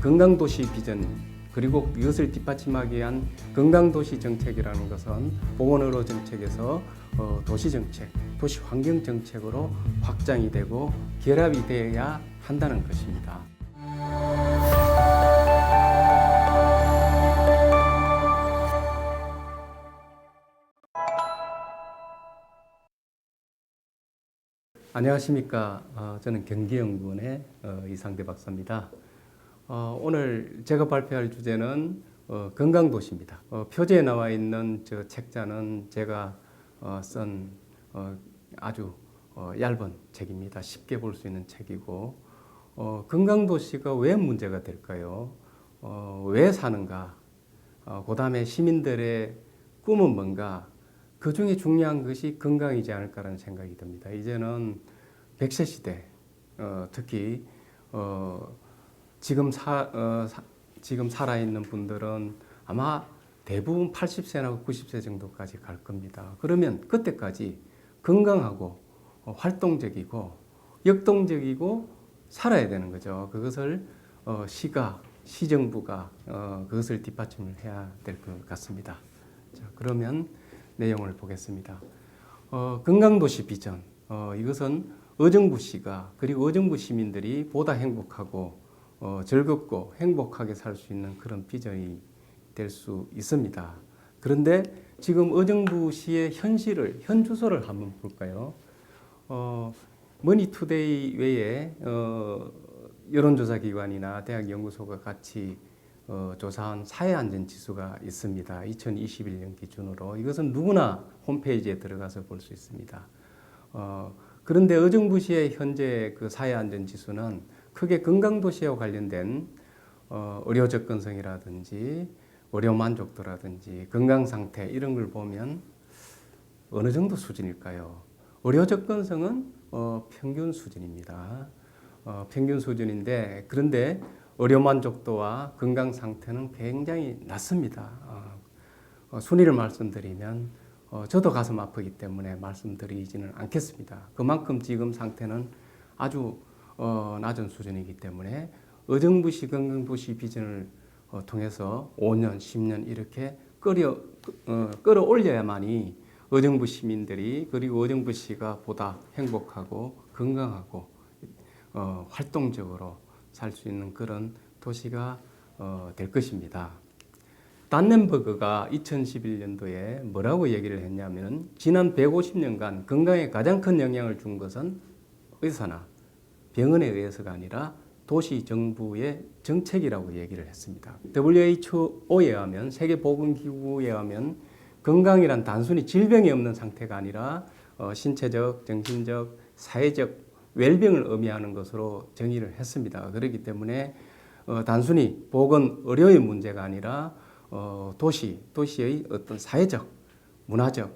건강도시 비전 그리고 이것을 뒷받침하기 위한 건강도시 정책이라는 것은 보건의료 정책에서 어, 도시 정책, 도시 환경 정책으로 확장이 되고 결합이 되어야 한다는 것입니다. 안녕하십니까. 어, 저는 경기연구원의 어, 이상대 박사입니다. 어, 오늘 제가 발표할 주제는 어, 건강도시입니다. 어, 표지에 나와 있는 저 책자는 제가 어, 쓴 어, 아주 어, 얇은 책입니다. 쉽게 볼 수 있는 책이고 어, 건강도시가 왜 문제가 될까요? 어, 왜 사는가? 어, 그 다음에 시민들의 꿈은 뭔가? 그 중에 중요한 것이 건강이지 않을까라는 생각이 듭니다. 이제는 100세 시대, 어, 특히 어, 지금 사, 어, 사- 지금 살아있는 분들은 아마 대부분 80세나 90세 정도까지 갈 겁니다. 그러면 그때까지 건강하고 어, 활동적이고 역동적이고 살아야 되는 거죠. 그것을 어, 시가 시정부가 어, 그것을 뒷받침을 해야 될 것 같습니다. 자, 그러면 내용을 보겠습니다. 어, 건강도시 비전 어, 이것은 의정부 시가 그리고 의정부 시민들이 보다 행복하고 어, 즐겁고 행복하게 살 수 있는 그런 비전이 될 수 있습니다. 그런데 지금 의정부시의 현실을 현 주소를 한번 볼까요? 어, 머니투데이 외에 어, 여론조사 기관이나 대학 연구소가 같이 어, 조사한 사회 안전 지수가 있습니다. 2021년 기준으로 이것은 누구나 홈페이지에 들어가서 볼 수 있습니다. 어, 그런데 의정부시의 현재 그 사회 안전 지수는 크게 건강도시와 관련된 어, 의료 접근성이라든지 의료 만족도라든지 건강 상태 이런 걸 보면 어느 정도 수준일까요? 의료 접근성은 어, 평균 수준입니다. 어, 평균 수준인데 그런데 의료 만족도와 건강 상태는 굉장히 낮습니다. 순위를 말씀드리면 어, 저도 가슴 아프기 때문에 말씀드리지는 않겠습니다. 그만큼 지금 상태는 아주 어, 낮은 수준이기 때문에 의정부시 건강도시 비전을 어, 통해서 5년, 10년 이렇게 끌어 어, 끌어올려야만이 의정부 시민들이 그리고 의정부시가 보다 행복하고 건강하고 어, 활동적으로 살 수 있는 그런 도시가 어, 될 것입니다. 단넨버그가 2011년도에 뭐라고 얘기를 했냐면 지난 150년간 건강에 가장 큰 영향을 준 것은 의사나 병원에 의해서가 아니라 도시 정부의 정책이라고 얘기를 했습니다. WHO에 의하면 세계보건기구에 의하면 건강이란 단순히 질병이 없는 상태가 아니라 어, 신체적, 정신적, 사회적 웰빙을 의미하는 것으로 정의를 했습니다. 그렇기 때문에 어, 단순히 보건 의료의 문제가 아니라 어, 도시, 도시의 어떤 사회적, 문화적,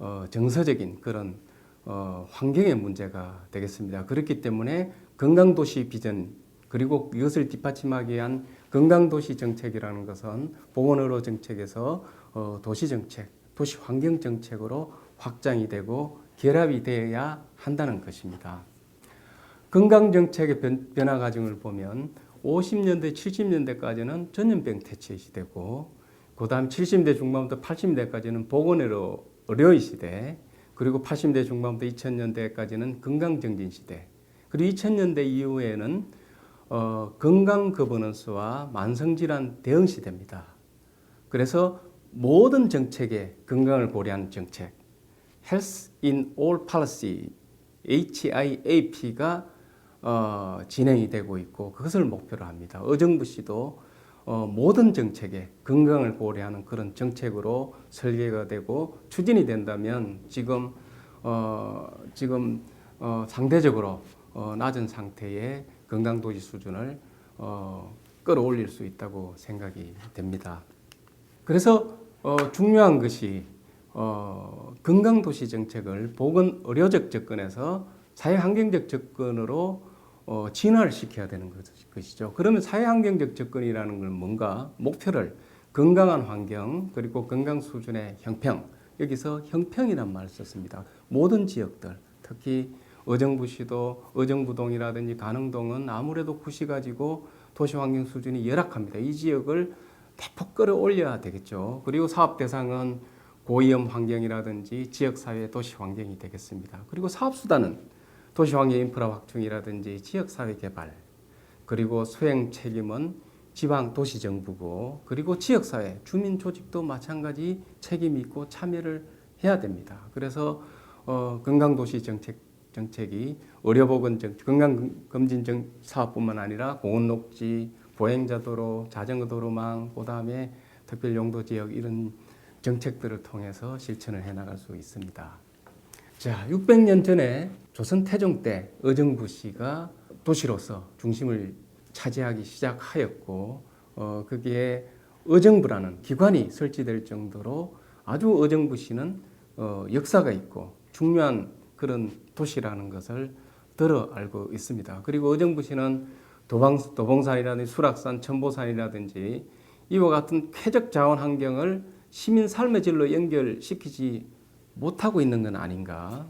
어, 정서적인 그런 어, 환경의 문제가 되겠습니다. 그렇기 때문에 건강도시 비전 그리고 이것을 뒷받침하기 위한 건강도시 정책이라는 것은 보건의료 정책에서 어, 도시 정책, 도시 환경 정책으로 확장이 되고 결합이 되어야 한다는 것입니다. 건강 정책의 변, 변화 과정을 보면 50년대, 70년대까지는 전염병 퇴치 시대고 그 다음 70대 중반부터 80년대까지는 보건의료 의료의 시대 그리고 80년대 중반부터 2000년대까지는 건강 정진 시대 그리고 2000년대 이후에는 어, 건강 거버넌스와 만성 질환 대응 시대입니다. 그래서 모든 정책에 건강을 고려하는 정책 Health in All Policy HIAP가 어, 진행이 되고 있고 그것을 목표로 합니다. 의정부시도 어, 모든 정책에 건강을 고려하는 그런 정책으로 설계가 되고 추진이 된다면 지금 어, 지금 어, 상대적으로 어, 낮은 상태의 건강도시 수준을 어, 끌어올릴 수 있다고 생각이 됩니다. 그래서 어, 중요한 것이 어, 건강도시 정책을 보건 의료적 접근에서 사회 환경적 접근으로 어, 진화를 시켜야 되는 것- 것이죠. 그러면 사회환경적 접근이라는 건 뭔가 목표를 건강한 환경 그리고 건강 수준의 형평 여기서 형평이란 말을 썼습니다. 모든 지역들 특히 의정부시도 의정부동이라든지 가능동은 아무래도 구시 가지고 도시 환경 수준이 열악합니다. 이 지역을 대폭 끌어올려야 되겠죠. 그리고 사업 대상은 고위험 환경이라든지 지역사회 도시 환경이 되겠습니다. 그리고 사업 수단은 도시 환경 인프라 확충이라든지 지역사회 개발 그리고 수행 책임은 지방 도시 정부고 그리고 지역사회 주민 조직도 마찬가지 책임이 있고 참여를 해야 됩니다. 그래서 어, 건강도시 정책 정책이 의료보건 정 건강검진 정 사업뿐만 아니라 공원녹지, 보행자도로, 자전거도로망, 그다음에 특별용도 지역 이런 정책들을 통해서 실천을 해나갈 수 있습니다. 자, 600년 전에 조선 태종 때 의정부시가 도시로서 중심을 차지하기 시작하였고 어, 거기에 의정부라는 기관이 설치될 정도로 아주 의정부시는 어, 역사가 있고 중요한 그런 도시라는 것을 들어 알고 있습니다. 그리고 의정부시는 도방, 도봉산이라든지 수락산, 천보산이라든지 이와 같은 쾌적 자원 환경을 시민 삶의 질로 연결시키지 못하고 있는 건 아닌가.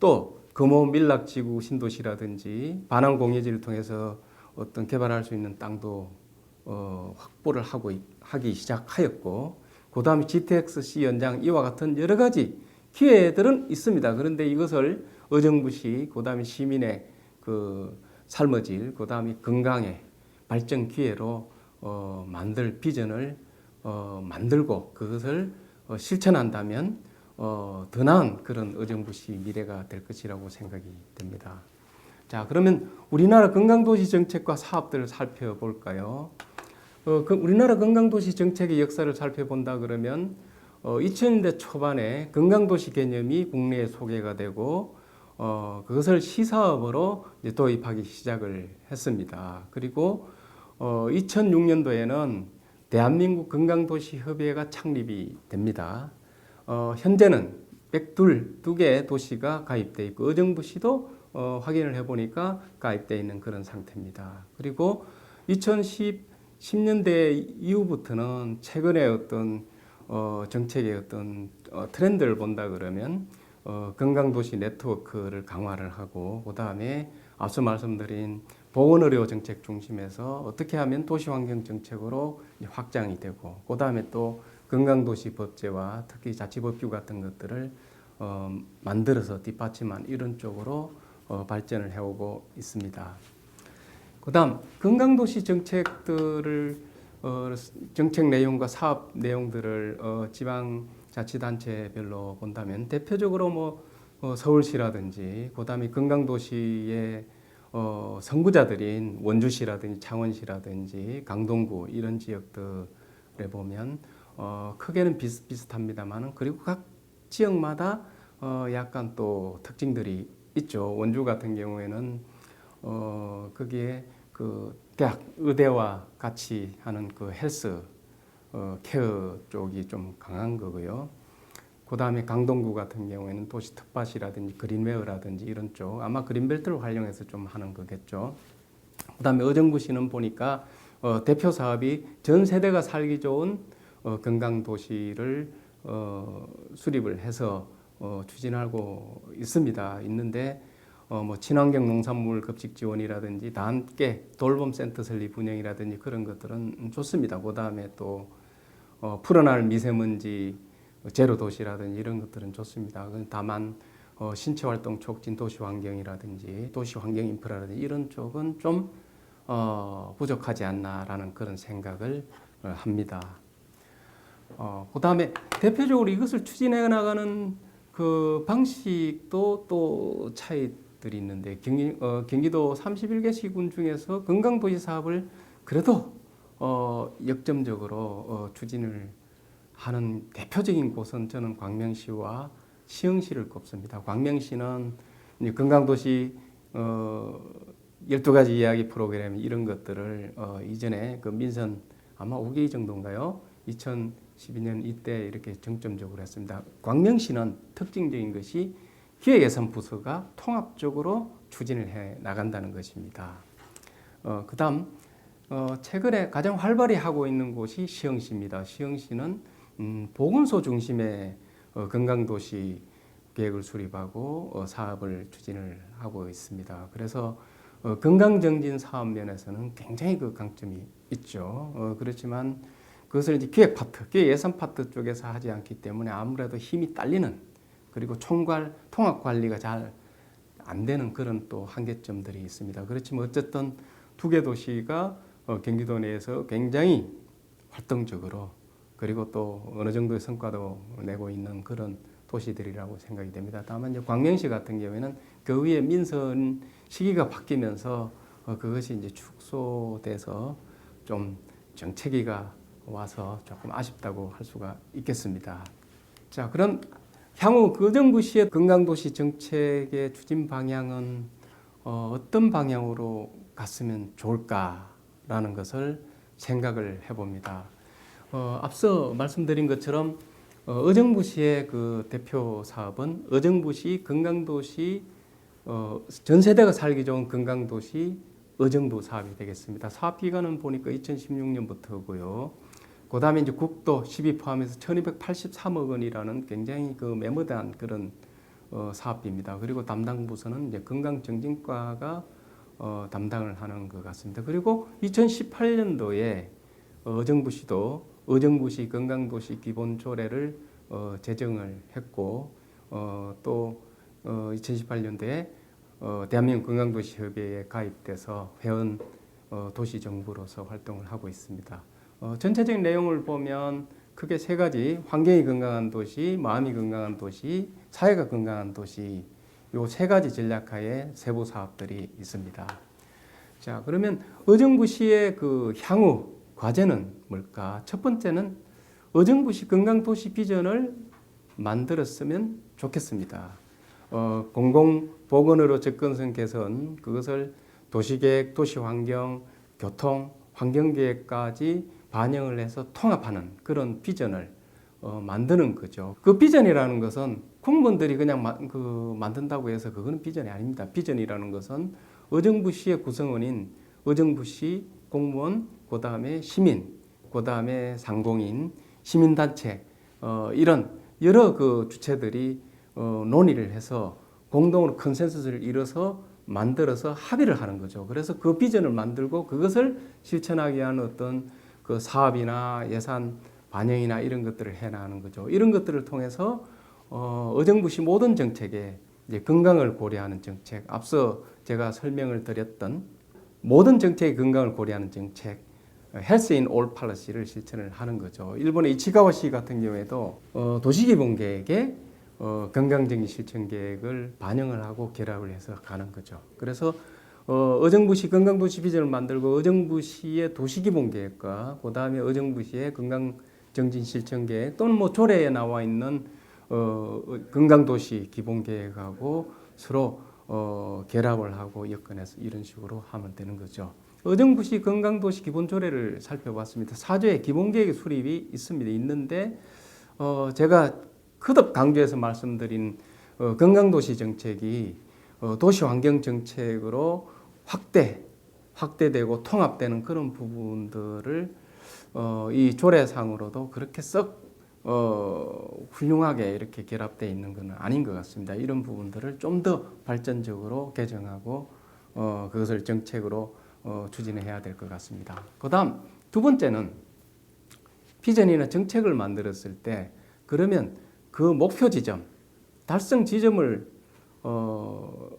또 금호 밀락지구 신도시라든지 반환 공예지를 통해서 어떤 개발할 수 있는 땅도 어, 확보를 하고 있- 하기 시작하였고 그다음에 GTX-C 연장 이와 같은 여러 가지 기회들은 있습니다. 그런데 이것을 의정부시 그다음에 시민의 그 삶의 질 그다음에 건강의 발전 기회로 어, 만들 비전을 어, 만들고 그것을 어, 실천한다면 어, 더 나은 그런 의정부시 미래가 될 것이라고 생각이 됩니다. 자, 그러면 우리나라 건강도시 정책과 사업들을 살펴볼까요? 어, 그 우리나라 건강도시 정책의 역사를 살펴본다 그러면 어, 2000년대 초반에 건강도시 개념이 국내에 소개가 되고 어, 그것을 시사업으로 도입하기 시작을 했습니다. 그리고 어, 2006년도에는 대한민국 건강도시 협의회가 창립이 됩니다. 어, 현재는 102, 두 개의 도시가 가입돼 있고 의정부시도 어, 확인을 해보니까 가입돼 있는 그런 상태입니다. 그리고 2010년대 이후부터는 최근에 어떤 어, 정책의 어떤 어, 트렌드를 본다 그러면 어, 건강도시 네트워크를 강화를 하고 그 다음에 앞서 말씀드린 보건의료 정책 중심에서 어떻게 하면 도시환경 정책으로 확장이 되고 그 다음에 또 건강도시 법제와 특히 자치법규 같은 것들을 어, 만들어서 뒷받침한 이런 쪽으로 어, 발전을 해오고 있습니다. 그다음 건강도시 정책들을 어, 정책 내용과 사업 내용들을 어, 지방 자치단체별로 본다면 대표적으로 뭐 어, 서울시라든지 그다음에 건강도시의 어, 선구자들인 원주시라든지 창원시라든지 강동구 이런 지역들에 보면 어, 크게는 비슷비슷합니다만은 그리고 각 지역마다 어, 약간 또 특징들이 있죠. 원주 같은 경우에는 어, 거기에 그 대학 의대와 같이 하는 그 헬스 어, 케어 쪽이 좀 강한 거고요. 그 다음에 강동구 같은 경우에는 도시 텃밭이라든지 그린웨어라든지 이런 쪽 아마 그린벨트를 활용해서 좀 하는 거겠죠. 그 다음에 의정부시는 보니까 어, 대표 사업이 전 세대가 살기 좋은 어, 건강 도시를 어, 수립을 해서 어, 추진하고 있습니다. 있는데 어, 뭐 친환경 농산물 급식 지원이라든지 다 함께 돌봄 센터 설립 운영이라든지 그런 것들은 좋습니다. 그 다음에 또 어, 풀어날 미세먼지 제로 도시라든지 이런 것들은 좋습니다. 그 다만 어, 신체 활동 촉진 도시 환경이라든지 도시 환경 인프라라든지 이런 쪽은 좀 어, 부족하지 않나라는 그런 생각을 어, 합니다. 어, 그 다음에 대표적으로 이것을 추진해 나가는 그 방식도 또 차이들이 있는데 경기, 어, 경기도 31개 시군 중에서 건강도시 사업을 그래도 어, 역점적으로 어, 추진을 하는 대표적인 곳은 저는 광명시와 시흥시를 꼽습니다. 광명시는 건강도시 어, 12가지 이야기 프로그램 이런 것들을 어, 이전에 그 민선 아마 5개 정도인가요? 2012년 이때 이렇게 정점적으로 했습니다. 광명시는 특징적인 것이 기획예산 부서가 통합적으로 추진을 해 나간다는 것입니다. 어, 그 다음 어, 최근에 가장 활발히 하고 있는 곳이 시흥시입니다. 시흥시는 음, 보건소 중심의 어, 건강도시 계획을 수립하고 어, 사업을 추진을 하고 있습니다. 그래서 어, 건강정진 사업 면에서는 굉장히 그 강점이 있죠. 어, 그렇지만 그것을 이제 기획 파트, 기획 예산 파트 쪽에서 하지 않기 때문에 아무래도 힘이 딸리는 그리고 총괄 통합 관리가 잘 안 되는 그런 또 한계점들이 있습니다. 그렇지만 어쨌든 두 개 도시가 어, 경기도 내에서 굉장히 활동적으로 그리고 또 어느 정도의 성과도 내고 있는 그런 도시들이라고 생각이 됩니다. 다만 이제 광명시 같은 경우에는 그 위에 민선 시기가 바뀌면서 어, 그것이 이제 축소돼서 좀 정체기가 와서 조금 아쉽다고 할 수가 있겠습니다. 자, 그럼 향후 거정부 시의 건강도시 정책의 추진 방향은 어, 어떤 방향으로 갔으면 좋을까라는 것을 생각을 해봅니다. 어, 앞서 말씀드린 것처럼 어, 의정부시의 그 대표 사업은 의정부시 건강도시 어, 전 세대가 살기 좋은 건강도시 의정부 사업이 되겠습니다. 사업 기간은 보니까 2016년부터고요. 그 다음에 이제 국도 12 포함해서 1283억 원이라는 굉장히 그 메모대한 그런 어, 사업비입니다. 그리고 담당 부서는 이제 건강정진과가 어, 담당을 하는 것 같습니다. 그리고 2018년도에 의정부시도 의정부시 건강도시 기본 조례를 어, 제정을 했고 어, 또 어, 2018년도에 어, 대한민국 건강도시 협의회에 가입돼서 회원 어, 도시 정부로서 활동을 하고 있습니다. 어, 전체적인 내용을 보면 크게 세 가지 환경이 건강한 도시, 마음이 건강한 도시, 사회가 건강한 도시 요 세 가지 전략하에 세부 사업들이 있습니다. 자 그러면 의정부시의 그 향후 과제는 뭘까? 첫 번째는 의정부시 건강도시 비전을 만들었으면 좋겠습니다. 어, 공공보건으로 접근성 개선 그것을 도시계획, 도시환경, 교통, 환경계획까지 반영을 해서 통합하는 그런 비전을 어, 만드는 거죠. 그 비전이라는 것은 공무원들이 그냥 마, 그 만든다고 해서 그거는 비전이 아닙니다. 비전이라는 것은 의정부시의 구성원인 의정부시 공무원, 그 다음에 시민, 그 다음에 상공인, 시민단체 어, 이런 여러 그 주체들이 어, 논의를 해서 공동으로 컨센서스를 이뤄서 만들어서 합의를 하는 거죠. 그래서 그 비전을 만들고 그것을 실천하기 위한 어떤 그 사업이나 예산 반영이나 이런 것들을 해나가는 거죠. 이런 것들을 통해서 어, 의정부시 모든 정책에 이제 건강을 고려하는 정책, 앞서 제가 설명을 드렸던 모든 정책의 건강을 고려하는 정책, 헬스 인 올 팔러시를 실천을 하는 거죠. 일본의 이치가와시 같은 경우에도 어, 도시기본 계획에 어, 건강적인 실천 계획을 반영을 하고 결합을 해서 가는 거죠. 그래서 어, 의정부시 건강도시 비전을 만들고 의정부시의 도시기본 계획과 그 다음에 의정부시의 건강정진 실천 계획 또는 뭐 조례에 나와 있는 어, 건강도시 기본 계획하고 서로 어, 결합을 하고 엮어내서 이런 식으로 하면 되는 거죠. 의정부시 건강도시 기본 조례를 살펴봤습니다. 사조의 기본 계획 수립이 있습니다. 있는데 어, 제가 거듭 강조해서 말씀드린 어, 건강도시 정책이 어, 도시 환경 정책으로 확대, 확대되고 통합되는 그런 부분들을 어, 이 조례상으로도 그렇게 썩 어, 훌륭하게 이렇게 결합되어 있는 것은 아닌 것 같습니다. 이런 부분들을 좀 더 발전적으로 개정하고 어, 그것을 정책으로 어, 추진해야 될 것 같습니다. 그 다음 두 번째는 비전이나 정책을 만들었을 때 그러면 그 목표 지점, 달성 지점을 어,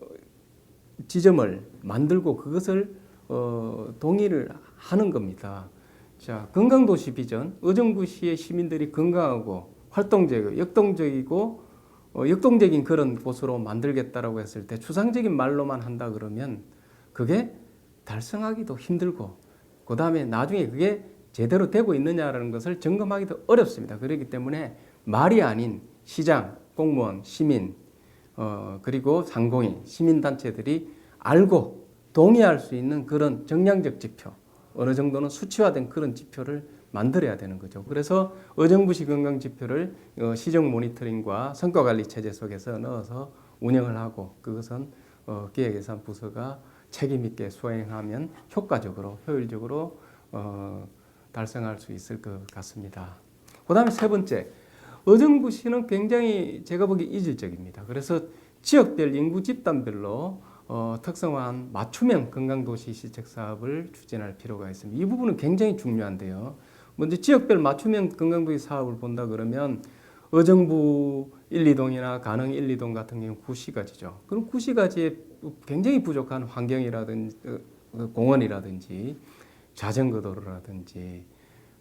지점을 만들고 그것을 어, 동의를 하는 겁니다. 자, 건강도시 비전, 의정부시의 시민들이 건강하고 활동적이고 역동적이고 어, 역동적인 그런 곳으로 만들겠다라고 했을 때 추상적인 말로만 한다 그러면 그게 달성하기도 힘들고 그 다음에 나중에 그게 제대로 되고 있느냐라는 것을 점검하기도 어렵습니다. 그렇기 때문에 말이 아닌 시장, 공무원, 시민, 어, 그리고 상공인, 시민단체들이 알고 동의할 수 있는 그런 정량적 지표, 어느 정도는 수치화된 그런 지표를 만들어야 되는 거죠. 그래서 의정부시 건강 지표를 어, 시정 모니터링과 성과 관리 체제 속에서 넣어서 운영을 하고 그것은 어, 기획예산 부서가 책임 있게 수행하면 효과적으로 효율적으로 어, 달성할 수 있을 것 같습니다. 그다음에 세 번째 의정부시는 굉장히 제가 보기 이질적입니다. 그래서 지역별 인구 집단별로 어, 특성화한 맞춤형 건강도시 시책 사업을 추진할 필요가 있습니다. 이 부분은 굉장히 중요한데요. 먼저 지역별 맞춤형 건강도시 사업을 본다 그러면 의정부 1, 2동이나 가능 1, 2동 같은 경우 구시가지죠. 그럼 구시가지에 굉장히 부족한 환경이라든지 어, 공원이라든지 자전거 도로라든지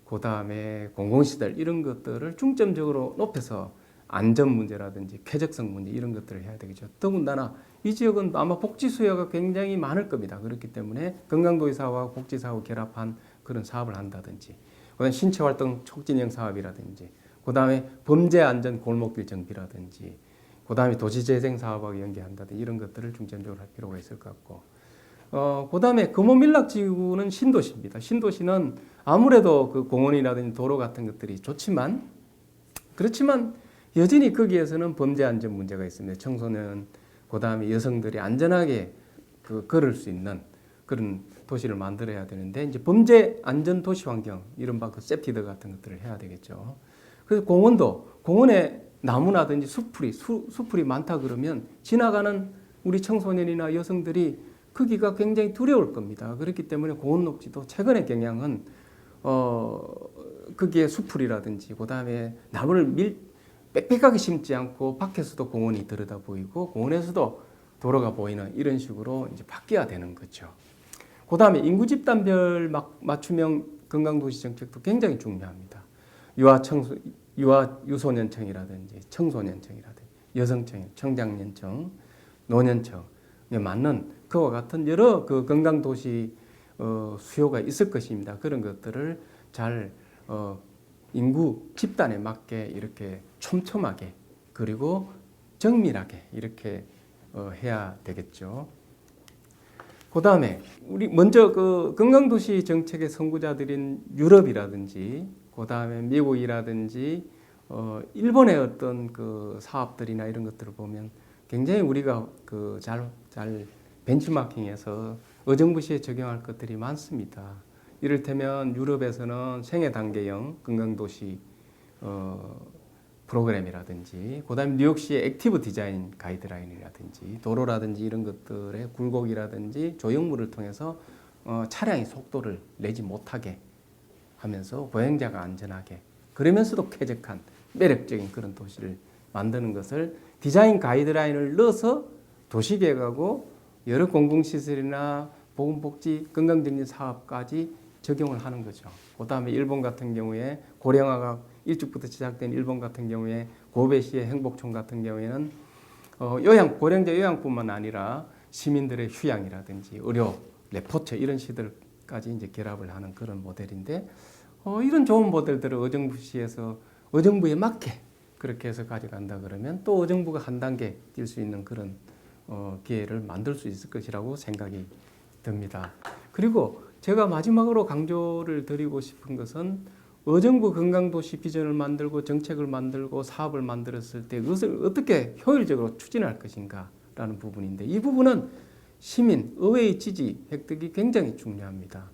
그 다음에 공공시설 이런 것들을 중점적으로 높여서 안전 문제라든지 쾌적성 문제 이런 것들을 해야 되겠죠. 더군다나 이 지역은 아마 복지 수요가 굉장히 많을 겁니다. 그렇기 때문에 건강도시 사업과 복지 사업을 결합한 그런 사업을 한다든지, 그다음 신체 활동 촉진형 사업이라든지, 그다음에 범죄 안전 골목길 정비라든지, 그다음에 도시 재생 사업하고 연계한다든지 이런 것들을 중점적으로 할 필요가 있을 것 같고, 어, 그다음에 금호밀락 지구는 신도시입니다. 신도시는 아무래도 그 공원이라든지 도로 같은 것들이 좋지만 그렇지만 여전히 거기에서는 범죄 안전 문제가 있습니다. 청소년 그 다음에 여성들이 안전하게 그 걸을 수 있는 그런 도시를 만들어야 되는데 이제 범죄 안전 도시 환경 이른바 그 세프티드 같은 것들을 해야 되겠죠. 그래서 공원도 공원에 나무나든지 수풀이 수, 수풀이 많다 그러면 지나가는 우리 청소년이나 여성들이 크기가 굉장히 두려울 겁니다. 그렇기 때문에 공원 녹지도 최근의 경향은 어 거기에 수풀이라든지 그다음에 나무를 밀 빽빽하게 심지 않고 밖에서도 공원이 들여다 보이고 공원에서도 도로가 보이는 이런 식으로 이제 바뀌어야 되는 거죠. 그 다음에 인구 집단별 막- 맞춤형 건강도시 정책도 굉장히 중요합니다. 유아 청소 유아 유소년청이라든지 청소년청이라든지 여성청, 청장년청, 노년청에 맞는 그와 같은 여러 그 건강도시 어, 수요가 있을 것입니다. 그런 것들을 잘 어, 인구 집단에 맞게 이렇게 촘촘하게 그리고 정밀하게 이렇게 어, 해야 되겠죠. 그 다음에 우리 먼저 그 건강도시 정책의 선구자들인 유럽이라든지 그 다음에 미국이라든지 어, 일본의 어떤 그 사업들이나 이런 것들을 보면 굉장히 우리가 그 잘 잘 벤치마킹해서 의정부시에 적용할 것들이 많습니다. 이를테면 유럽에서는 생애 단계형 건강도시 어, 프로그램이라든지 그다음에 뉴욕시의 액티브 디자인 가이드라인이라든지 도로라든지 이런 것들의 굴곡이라든지 조형물을 통해서 어, 차량이 속도를 내지 못하게 하면서 보행자가 안전하게 그러면서도 쾌적한 매력적인 그런 도시를 만드는 것을 디자인 가이드라인을 넣어서 도시계획하고 여러 공공시설이나 보건복지 건강정진 사업까지 적용을 하는 거죠. 그 다음에 일본 같은 경우에 고령화가 일찍부터 시작된 일본 같은 경우에 고베시의 행복촌 같은 경우에는 어, 요양 고령자 요양뿐만 아니라 시민들의 휴양이라든지 의료 레포트 이런 시들까지 이제 결합을 하는 그런 모델인데 어, 이런 좋은 모델들을 의정부시에서 의정부에 맞게 그렇게 해서 가져간다 그러면 또 의정부가 한 단계 뛸 수 있는 그런 어, 기회를 만들 수 있을 것이라고 생각이 듭니다. 그리고 제가 마지막으로 강조를 드리고 싶은 것은 의정부 건강도시 비전을 만들고 정책을 만들고 사업을 만들었을 때 그것을 어떻게 효율적으로 추진할 것인가라는 부분인데 이 부분은 시민, 의회의 지지 획득이 굉장히 중요합니다.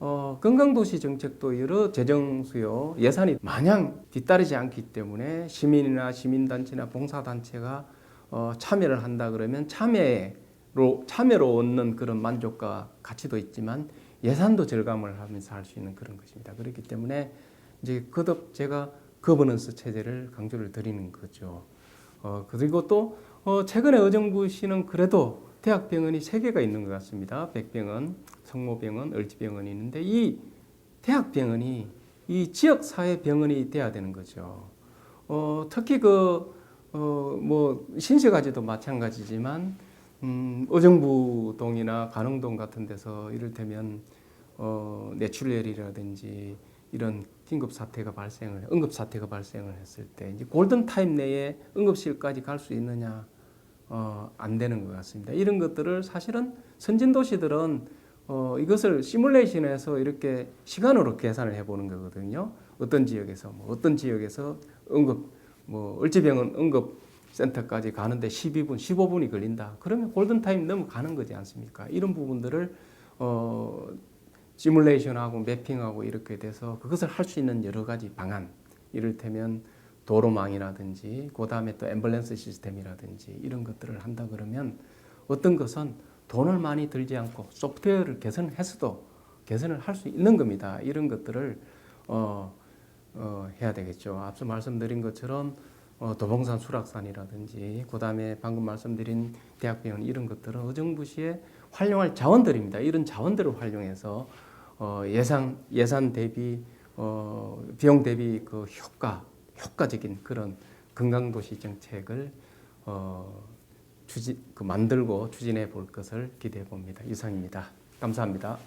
어, 건강도시 정책도 여러 재정 수요, 예산이 마냥 뒤따르지 않기 때문에 시민이나 시민단체나 봉사단체가 어, 참여를 한다 그러면 참여로, 참여로 얻는 그런 만족과 가치도 있지만 예산도 절감을 하면서 할 수 있는 그런 것입니다. 그렇기 때문에 이제 거듭 제가 거버넌스 체제를 강조를 드리는 거죠. 어, 그리고 또 어, 최근에 의정부시는 그래도 대학병원이 세 개가 있는 것 같습니다. 백병원, 성모병원, 을지병원이 있는데 이 대학병원이 이 지역 사회 병원이 돼야 되는 거죠. 어, 특히 그 어, 뭐 신세가지도 마찬가지지만 음, 의정부동이나 가능동 같은 데서 이를테면 어, 뇌출혈이라든지 이런 긴급 사태가 발생을 응급 사태가 발생을 했을 때 이제 골든 타임 내에 응급실까지 갈 수 있느냐 어, 안 되는 것 같습니다. 이런 것들을 사실은 선진 도시들은 어, 이것을 시뮬레이션해서 이렇게 시간으로 계산을 해보는 거거든요. 어떤 지역에서 뭐 어떤 지역에서 응급 뭐 을지병원 응급 센터까지 가는데 12분, 15분이 걸린다. 그러면 골든 타임 넘어가는 거지 않습니까? 이런 부분들을 어, 시뮬레이션하고 매핑하고 이렇게 돼서 그것을 할 수 있는 여러 가지 방안, 이를테면 도로망이라든지 그 다음에 또 앰뷸런스 시스템이라든지 이런 것들을 한다 그러면 어떤 것은 돈을 많이 들지 않고 소프트웨어를 개선해서도 개선을 할 수 있는 겁니다. 이런 것들을 어, 어, 해야 되겠죠. 앞서 말씀드린 것처럼 어, 도봉산 수락산이라든지 그다음에 방금 말씀드린 대학병원 이런 것들은 의정부시에 활용할 자원들입니다. 이런 자원들을 활용해서 어, 예산 예산 대비 어, 비용 대비 그 효과 효과적인 그런 건강 도시 정책을 어, 추진 그 만들고 추진해 볼 것을 기대해 봅니다. 이상입니다. 감사합니다.